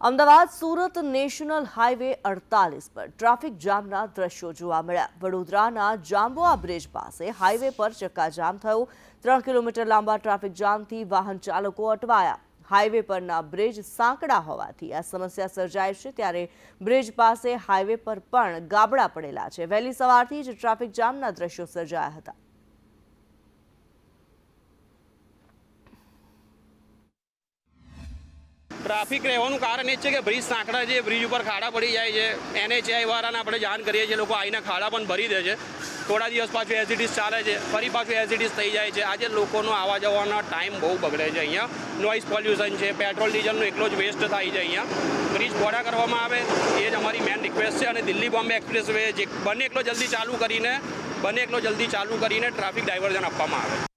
Ahmedabad, Surat national highway અડતાલીસ પર traffic જામના દ્રશ્યો જોવા મળ્યા. વડોદરાના જાંબુઆ બ્રિજ પાસે હાઈવે પર ચક્કાજામ થયો. ત્રણ કિલોમીટર લાંબા ટ્રાફિક જામથી વાહન ચાલકો અટવાયા. હાઈવે પરના બ્રિજ સાંકડા હોવાથી આ સમસ્યા સર્જાય છે ત્યારે બ્રિજ પાસે હાઈવે પર પણ ગાબડા પડેલા છે. વહેલી સવારથી જ ટ્રાફિક જામના દ્રશ્યો સર્જાયા હતા. ટ્રાફિક રહેવાનું કારણ એ છે કે બ્રિજ સાંકડા છે, બ્રિજ ઉપર ખાડા પડી જાય છે. એનએચઆઈ વાળાને આપણે જાણ કરીએ છીએ, લોકો આવીને ખાડા પણ ભરી દે છે. થોડા દિવસ પાછું એસિડિસ ચાલે છે. ફરી પાછું એસિડિસ થઈ જાય છે. આજે લોકોનો આવવા જવાનો ટાઈમ બહુ બગડે છે અહીંયા. નોઇઝ પોલ્યુશન છે પેટ્રોલ ડીઝલનો એકલો જ વેસ્ટ થાય છે અહીંયા. બ્રિજ પહોળા કરવામાં આવે, એ જ અમારી મેન રિક્વેસ્ટ છે. અને દિલ્હી બોમ્બે એક્સપ્રેસ વે જે બને એટલો જલ્દી ચાલુ કરીને, બને એટલો જલ્દી ચાલુ કરીને ટ્રાફિક ડાયવર્ઝન આપવામાં આવે.